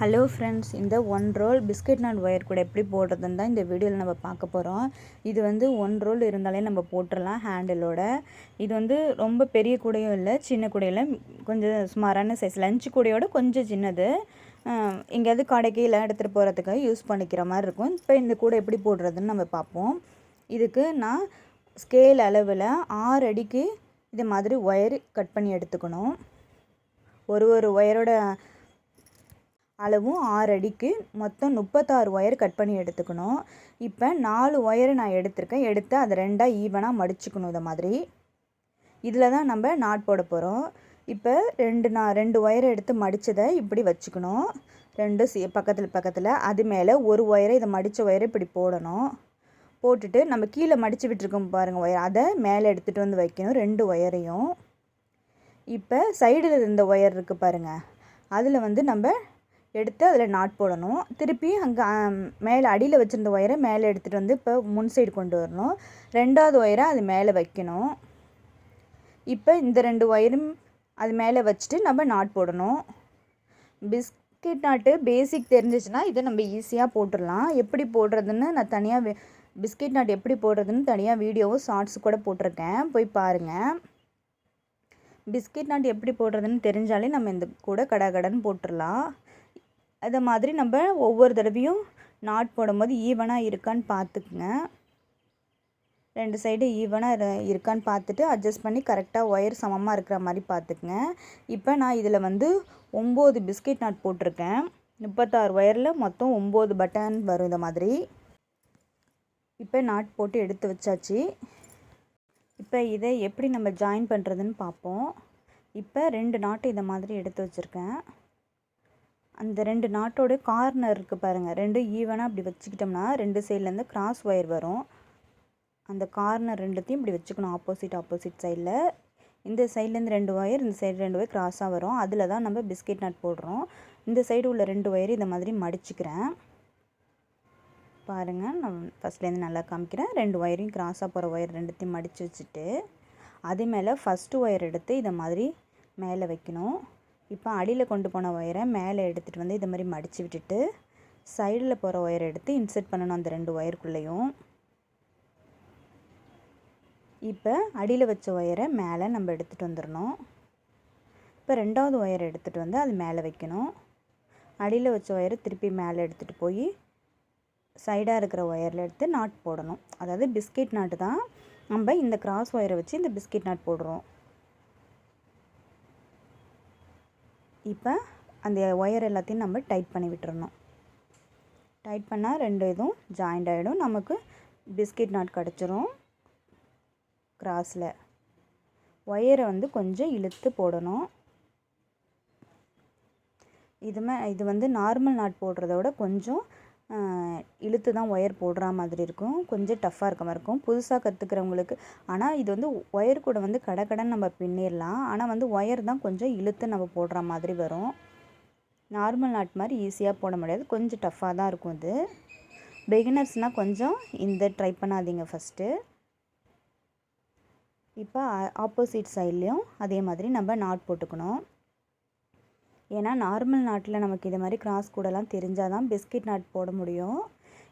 Hello friends இந்த one roll biscuit knot wire கூட எப்படி போடுறதுன்னு தான் இந்த வீடியோவில் நம்ம பார்க்க போகிறோம் இது வந்து ஒன் ரோல் இருந்தாலே நம்ம போட்டுடலாம் ஹேண்டிலோட இது வந்து ரொம்ப பெரிய கூடையும் இல்லை சின்ன கூடையில் கொஞ்சம் சுமாரான சைஸ் லஞ்ச் கூடையோட கொஞ்சம் சின்னது. எங்கேயாவது கடைக்கு இல்லை எடுத்துகிட்டு போகிறதுக்காக யூஸ் பண்ணிக்கிற மாதிரி இருக்கும். இப்போ இந்த கூடை எப்படி போடுறதுன்னு நம்ம பார்ப்போம். இதுக்கு நான் ஸ்கேல் அளவில் ஆறு அடிக்கு இது மாதிரி ஒயர் கட் பண்ணி எடுத்துக்கணும். ஒரு ஒரு ஒயரோட அளவும் ஆறு அடிக்கு மொத்தம் முப்பத்தாறு ஒயர் கட் பண்ணி எடுத்துக்கணும். இப்போ நாலு ஒயரை நான் எடுத்திருக்கேன். எடுத்து அதை ரெண்டாக ஈவனாக மடிச்சுக்கணும் இதை மாதிரி. இதில் தான் நம்ம நாட் போட போகிறோம் இப்போ ரெண்டு நான் ரெண்டு ஒயரை எடுத்து மடித்ததை இப்படி வச்சுக்கணும். ரெண்டு சி பக்கத்தில் பக்கத்தில். அது மேலே ஒரு ஒயரை இதை மடித்த ஒயரை இப்படி போடணும். போட்டுட்டு நம்ம கீழே மடித்து விட்டுருக்கோம் பாருங்கள் ஒயர் அதை மேலே எடுத்துகிட்டு வந்து வைக்கணும் ரெண்டு ஒயரையும் இப்போ சைடில் இருந்த ஒயர் இருக்குது பாருங்கள் அதில் வந்து நம்ம எடுத்து அதில் நாட் போடணும். திருப்பி அங்கே மேலே அடியில் வச்சுருந்த ஒயரை மேலே எடுத்துகிட்டு வந்து இப்போ முன் சைடு கொண்டு வரணும். ரெண்டாவது ஒயரை அது மேலே வைக்கணும். இப்போ இந்த ரெண்டு ஒயரும் அது மேலே வச்சுட்டு நம்ம நாட் போடணும். பிஸ்கெட் நாட்டு பேசிக் தெரிஞ்சிச்சுன்னா இதை நம்ம ஈஸியாக போட்டுடலாம். எப்படி போடுறதுன்னு நான் தனியாக பிஸ்கெட் நாட் எப்படி போடுறதுன்னு தனியாக வீடியோவும் ஷார்ட்ஸ் கூட போட்டிருக்கேன். போய் பாருங்கள் பிஸ்கெட் நாட் எப்படி போடுறதுன்னு தெரிஞ்சாலே நம்ம இந்த கூட கடகடன்னு போட்டுடலாம். அதை மாதிரி நம்ம ஒவ்வொரு தடவையும் நாட் போடும்போது ஈவனாக இருக்கான்னு பார்த்துக்குங்க. ரெண்டு சைடு ஈவனாக இருக்கான்னு பார்த்துட்டு அட்ஜஸ்ட் பண்ணி கரெக்டாக ஒயர் சமமாக இருக்கிற மாதிரி பார்த்துக்குங்க. இப்போ நான் இதில் வந்து ஒம்பது பிஸ்கெட் நாட் போட்டிருக்கேன். முப்பத்தாறு ஒயரில் மொத்தம் ஒம்பது பட்டன் வரும் இந்த மாதிரி. இப்போ நாட் போட்டு எடுத்து வச்சாச்சு. இப்போ இதை எப்படி நம்ம ஜாயின் பண்ணுறதுன்னு பார்ப்போம். இப்போ ரெண்டு நாட்டு இதை மாதிரி எடுத்து வச்சுருக்கேன். அந்த ரெண்டு நாட்டோட கார்னர் இருக்குது பாருங்கள் ரெண்டும் ஈவனாக அப்படி வச்சுக்கிட்டோம்னா ரெண்டு சைட்லேருந்து கிராஸ் ஒயர் வரும். அந்த கார்னர் ரெண்டுத்தையும் இப்படி வச்சுக்கணும். ஆப்போசிட் ஆப்போசிட் சைடில் இந்த சைட்லேருந்து ரெண்டு ஒயர் இந்த சைடு ரெண்டு ஒயர் கிராஸாக வரும். அதில் தான் நம்ம பிஸ்கெட் நட் போடுறோம். இந்த சைடு உள்ள ரெண்டு ஒயர் இந்த மாதிரி மடிச்சுக்கிறேன். பாருங்கள் நான் ஃபஸ்ட்லேருந்து நல்லா காமிக்கிறேன். ரெண்டு ஒயரையும் கிராஸாக போகிற ஒயர் ரெண்டுத்தையும் மடித்து வச்சுட்டு அது மேலே ஃபஸ்ட்டு ஒயர் எடுத்து இதை மாதிரி மேலே வைக்கணும். இப்போ அடியில் கொண்டு போன ஒயரை மேலே எடுத்துகிட்டு வந்து இதை மாதிரி மடித்து விட்டுட்டு சைடில் போகிற ஒயரை எடுத்து இன்சர்ட் பண்ணணும் அந்த ரெண்டு ஒயருக்குள்ளேயும். இப்போ அடியில் வச்ச ஒயரை மேலே நம்ம எடுத்துகிட்டு வந்துடணும். இப்போ ரெண்டாவது ஒயரை எடுத்துகிட்டு வந்து அது மேலே வைக்கணும். அடியில் வச்ச ஒயரை திருப்பி மேலே எடுத்துகிட்டு போய் சைடாக இருக்கிற ஒயரில் எடுத்து நாட் போடணும். அதாவது பிஸ்கெட் நாட்டு தான். நம்ம இந்த கிராஸ் ஒயரை வச்சு இந்த பிஸ்கெட் நாட் போடுறோம். இப்போ அந்த ஒயர் எல்லாத்தையும் நம்ம டைட் பண்ணி விட்டுறணும். டைட் பண்ணால் ரெண்டு இதுவும் ஜாயிண்ட் ஆகிடும் நமக்கு பிஸ்கெட் நாட் கிடச்சிரும். கிராஸில் ஒயரை வந்து கொஞ்சம் இழுத்து போடணும். இதுமே இது வந்து நார்மல் நாட் போடுறத விட கொஞ்சம் இழுத்து தான் ஒயர் போடுற மாதிரி இருக்கும். கொஞ்சம் டஃப்பாக இருக்க மாதிரி இருக்கும். புதுசாக கற்றுக்கிறவங்களுக்கு ஆனால் இது வந்து ஒயர் கூட வந்து கடை கடன் நம்ம பின்னிடலாம். ஆனால் வந்து ஒயர் தான் கொஞ்சம் இழுத்து நம்ம போடுற மாதிரி வரும். நார்மல் நாட் மாதிரி ஈஸியாக போட முடியாது. கொஞ்சம் டஃப்பாக தான் இருக்கும் இது. பிகினர்ஸ்னால் கொஞ்சம் இந்த ட்ரை பண்ணாதீங்க ஃபஸ்ட்டு இப்போ ஆப்போசிட் சைட்லேயும் அதே மாதிரி நம்ம நாட் போட்டுக்கணும். ஏன்னா நார்மல் நாட்டில் நமக்கு இது மாதிரி கிராஸ் கூடலாம் தெரிஞ்சால் தான் பிஸ்கெட் நாட் போட முடியும்.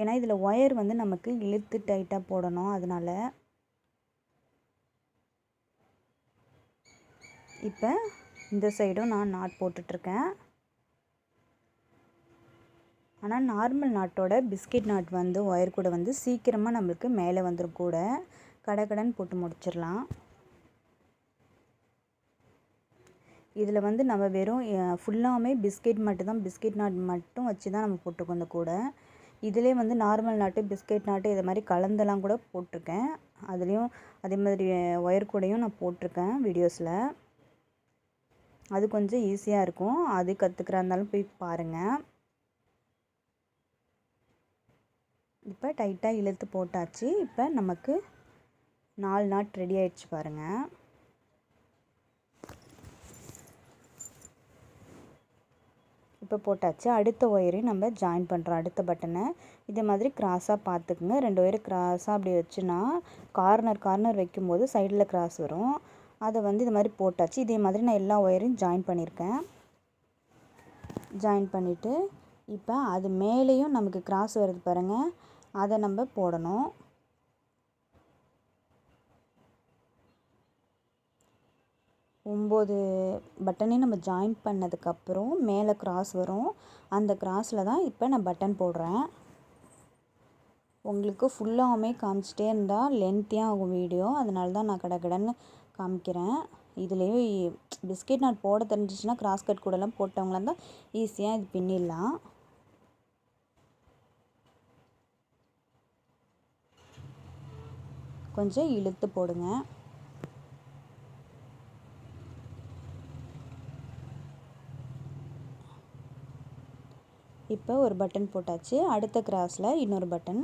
ஏன்னா இதில் ஒயர் வந்து நமக்கு இழுத்து டைட்டாக போடணும் அதனால். இப்போ இந்த சைடும் நான் நாட் போட்டுட்ருக்கேன். ஆனால் நார்மல் நாட்டோட பிஸ்கெட் நாட் வந்து ஒயர் கூட வந்து சீக்கிரமாக நம்மளுக்கு மேலே வந்துடும் கூட. கடகடன் போட்டு முடிச்சிடலாம். இதில் வந்து நம்ம வெறும் ஃபுல்லாமே பிஸ்கெட் மட்டும் தான் பிஸ்கெட் நாட் மட்டும் வச்சு தான் நம்ம போட்டுக்கோம் இந்த கூட. இதிலே வந்து நார்மல் நாட்டு பிஸ்கெட் நாட்டு இதை மாதிரி கலந்தெல்லாம் கூட போட்டிருக்கேன். அதுலேயும் அதே மாதிரி ஒயர் கூடையும் நான் போட்டிருக்கேன் வீடியோஸில். அது கொஞ்சம் ஈஸியாக இருக்கும். அது கற்றுக்கிறா இருந்தாலும் போய் பாருங்கள் இப்போ டைட்டாக இழுத்து போட்டாச்சு. இப்போ நமக்கு நாலு நாட் ரெடி ஆயிடுச்சு பாருங்கள் இப்போ போட்டாச்சு. அடுத்த ஒயரையும் நம்ம ஜாயின் பண்ணுறோம் அடுத்த பட்டனை இதே மாதிரி கிராஸாக பார்த்துக்குங்க. ரெண்டு ஒயர் கிராஸாக அப்படி வச்சுன்னா கார்னர் கார்னர் வைக்கும்போது சைடில் கிராஸ் வரும். அதை வந்து இது மாதிரி போட்டாச்சு. இதே மாதிரி நான் எல்லா ஒயரையும் ஜாயின் பண்ணியிருக்கேன். ஜாயின் பண்ணிவிட்டு இப்போ அது மேலேயும் நமக்கு கிராஸ் வருது பாருங்கள் அதை நம்ம போடணும். ஒம்பது பட்டனையும் நம்ம ஜாயின் பண்ணதுக்கப்புறம் மேலே கிராஸ் வரும். அந்த கிராஸில் தான் இப்போ நான் பட்டன் போடுறேன். உங்களுக்கு ஃபுல்லாகவுமே காமிச்சிட்டே இருந்தால் லென்த்தியாக ஆகும் வீடியோ அதனால தான் நான் கடகடன்னு காமிக்கிறேன். இதுலேயே பிஸ்கெட் நான் போட தெரிஞ்சிச்சுன்னா கிராஸ் கட் கூடலாம் போட்டவங்களாம் இருந்தால் ஈஸியாக இது பின்னிடலாம் கொஞ்சம் இழுத்து போடுங்க. இப்போ ஒரு பட்டன் போட்டாச்சு. அடுத்த கிராஸில் இன்னொரு பட்டன்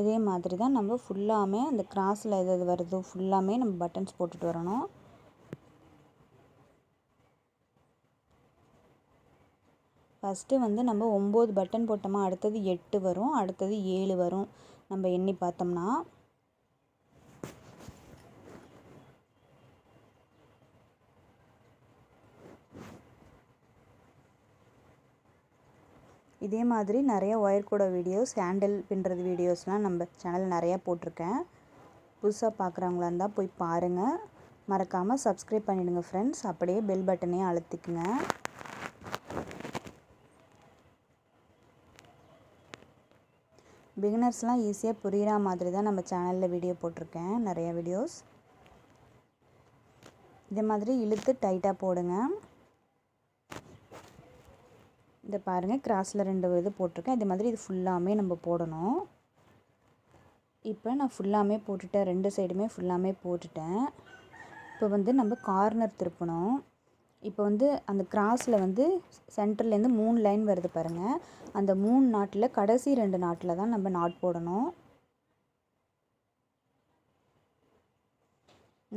இதே மாதிரி தான் நம்ம ஃபுல்லாமே அந்த கிராஸில் எது எது வருதோ ஃபுல்லாமே நம்ம பட்டன்ஸ் போட்டுட்டு வரணும். ஃபஸ்ட்டு வந்து நம்ம ஒம்பது பட்டன் போட்டோமா? அடுத்தது எட்டு வரும். அடுத்தது ஏழு வரும். நம்ம எண்ணி பார்த்தோம்னா இதே மாதிரி நிறைய ஒயர் கூட வீடியோஸ் ஹேண்டில் பின்னுறது வீடியோஸ்லாம் நம்ம சேனலில் நிறையா போட்டிருக்கேன். புதுசாக பார்க்குறவங்களா இருந்தால் போய் பாருங்கள் மறக்காமல் சப்ஸ்கிரைப் பண்ணிவிடுங்க ஃப்ரெண்ட்ஸ் அப்படியே பெல் பட்டனையும் அழுத்திக்குங்க. பிகினர்ஸ்லாம் ஈஸியாக புரிகிற மாதிரி தான் நம்ம சேனலில் வீடியோ போட்டிருக்கேன். நிறைய வீடியோஸ் இதே மாதிரி இழுத்து டைட்டாக போடுங்க. இந்த பாருங்கள் கிராஸில் ரெண்டு இது போட்டிருக்கேன். இது மாதிரி இது ஃபுல்லாமே நம்ம போடணும். இப்போ நான் ஃபுல்லாமே போட்டுட்டேன். ரெண்டு சைடுமே ஃபுல்லாமே போட்டுட்டேன். இப்போ வந்து நம்ம கார்னர் திருப்பணும். இப்போ வந்து அந்த கிராஸில் வந்து சென்டர்லேருந்து மூணு லைன் வருது பாருங்கள் அந்த மூணு நாட்டில் கடைசி ரெண்டு நாட்டில் தான் நம்ம நாட் போடணும்.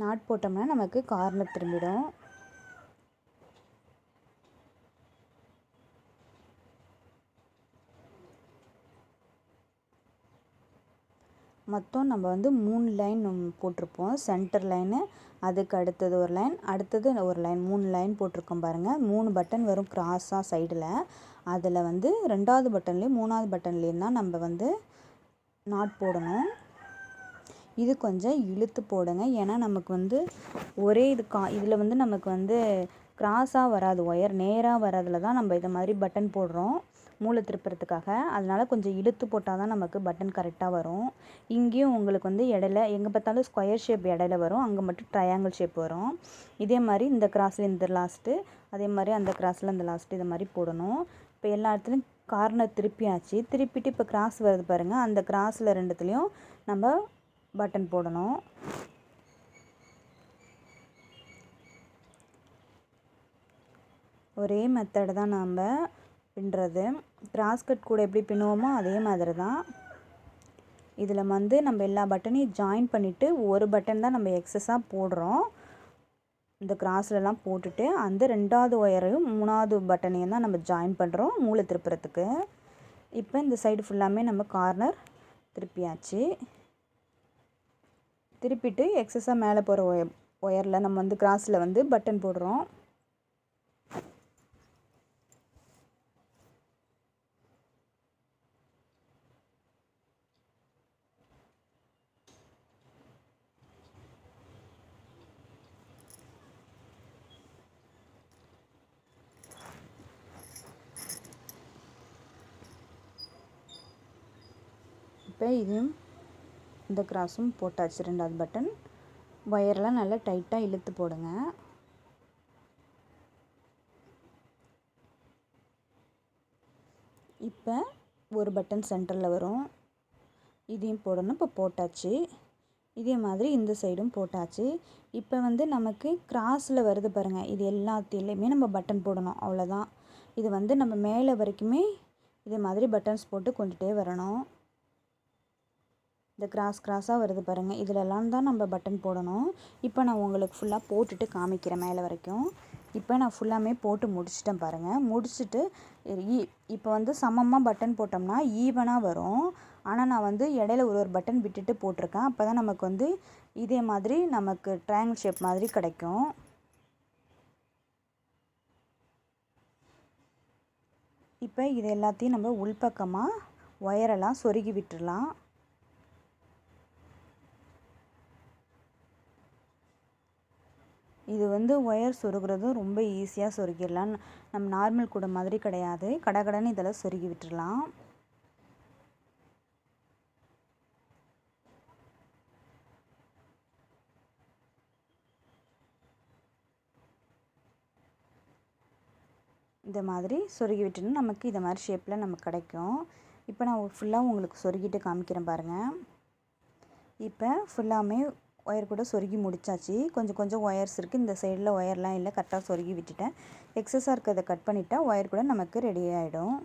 நாட் போட்டோம்னா நமக்கு கார்னர் திரும்பிடும். மொத்தம் நம்ம வந்து மூணு லைன் போட்டிருப்போம். சென்டர் லைனு அதுக்கு அடுத்தது ஒரு லைன் அடுத்தது ஒரு லைன் மூணு லைன் போட்டிருக்கோம் பாருங்கள் மூணு பட்டன் வரும் க்ராஸாக சைடில் அதில் வந்து ரெண்டாவது பட்டன்லேயும் மூணாவது பட்டன்லேயும் தான் நம்ம வந்து நாட் போடணும். இது கொஞ்சம் இழுத்து போடுங்க. ஏன்னா நமக்கு வந்து ஒரே இது கா இதில் வந்து நமக்கு வந்து கிராஸாக வராது ஒயர் நேராக வரதில் தான் நம்ம இதை மாதிரி பட்டன் போடுறோம் மூளை திருப்புறதுக்காக. அதனால் கொஞ்சம் இழுத்து போட்டால் தான் நமக்கு பட்டன் கரெக்டாக வரும். இங்கேயும் உங்களுக்கு வந்து இடையில எங்கே பார்த்தாலும் ஸ்கொயர் ஷேப் இடையில வரும் அங்கே மட்டும் ட்ரையாங்கிள் ஷேப் வரும். இதே மாதிரி இந்த கிராஸில் இந்த லாஸ்ட்டு அதே மாதிரி அந்த கிராஸில் இந்த லாஸ்ட்டு இது மாதிரி போடணும். இப்போ எல்லா இடத்துலையும் கார்னர் திருப்பியாச்சு. திருப்பிட்டு இப்போ கிராஸ் வருது பாருங்கள் அந்த கிராஸில் ரெண்டுத்துலேயும் நம்ம பட்டன் போடணும். ஒரே மெத்தடு தான் நாம் பின்னுறது. கிராஸ் கட் கூட எப்படி பின்னுவோமோ அதே மாதிரி தான். இதில் வந்து நம்ம எல்லா பட்டனையும் ஜாயின் பண்ணிவிட்டு ஒரு பட்டன் தான் நம்ம எக்ஸஸாக போடுறோம். இந்த கிராஸ்லலாம் போட்டுட்டு அந்த ரெண்டாவது ஒயரையும் மூணாவது பட்டனையும் தான் நம்ம ஜாயின் பண்ணுறோம் மூளை திருப்புறத்துக்கு இப்போ இந்த சைடு ஃபுல்லாமே நம்ம கார்னர் திருப்பியாச்சு. திருப்பிட்டு எக்ஸஸாக மேலே போகிற ஒய ஒயரில் நம்ம வந்து கிராஸில் வந்து பட்டன் போடுறோம். இப்போ இதையும் இந்த கிராஸும் போட்டாச்சு. ரெண்டாவது பட்டன் ஒயரெலாம் நல்லா டைட்டாக இழுத்து போடுங்க. இப்போ ஒரு பட்டன் சென்டரில் வரும். இதையும் போடணும். இப்போ போட்டாச்சு. இதே மாதிரி இந்த சைடும் போட்டாச்சு. இப்போ வந்து நமக்கு கிராஸில் வருது பாருங்கள் இது எல்லாத்திலையுமே நம்ம பட்டன் போடணும். அவ்வளோதான் இது வந்து நம்ம மேலே வரைக்குமே இதே மாதிரி பட்டன்ஸ் போட்டு கொண்டுகிட்டே வரணும். இந்த கிராஸ் கிராஸாக வருது பாருங்கள் இதிலெல்லாம் தான் நம்ம பட்டன் போடணும். இப்போ நான் உங்களுக்கு ஃபுல்லாக போட்டுட்டு காமிக்கிறேன் மேலே வரைக்கும். இப்போ நான் ஃபுல்லாமே போட்டு முடிச்சிட்டேன் பாருங்கள் முடிச்சுட்டு இப்போ வந்து சமமாக பட்டன் போட்டோம்னா ஈவனாக வரும். ஆனால் நான் வந்து இடையில ஒரு ஒரு பட்டன் விட்டுட்டு போட்டிருக்கேன். அப்போ தான் நமக்கு வந்து இதே மாதிரி நமக்கு ட்ரையாங்கிள் ஷேப் மாதிரி கிடைக்கும். இப்போ இது எல்லாத்தையும் நம்ம உள்பக்கமாக ஒயரெல்லாம் சொருகி விட்டுறலாம். இது வந்து ஒயர் சொருகிறதும் ரொம்ப ஈஸியாக சொருகிடலாம். நம்ம நார்மல் கூட மாதிரி கிடையாது. கடகடன்னு இதெல்லாம் சொருகி விட்டுடலாம். இந்த மாதிரி சொருகி விட்டுன்னு நமக்கு இந்த மாதிரி ஷேப்பில் நமக்கு கிடைக்கும். இப்போ நான் ஃபுல்லாக உங்களுக்கு சொருகிட்டு காமிக்கிறேன் பாருங்கள் இப்போ ஃபுல்லாமே ஒயர் கூட சொருகி முடிச்சாச்சு. கொஞ்சம் கொஞ்சம் ஒயர்ஸ் இருக்குது இந்த சைடில் ஒயர்லாம் இல்லை. கரெக்டாக சொருகி விட்டுட்டேன். எக்ஸஸாக இருக்கிறத கட் பண்ணிட்டால் ஒயர் கூட நமக்கு ரெடி ஆகிடும்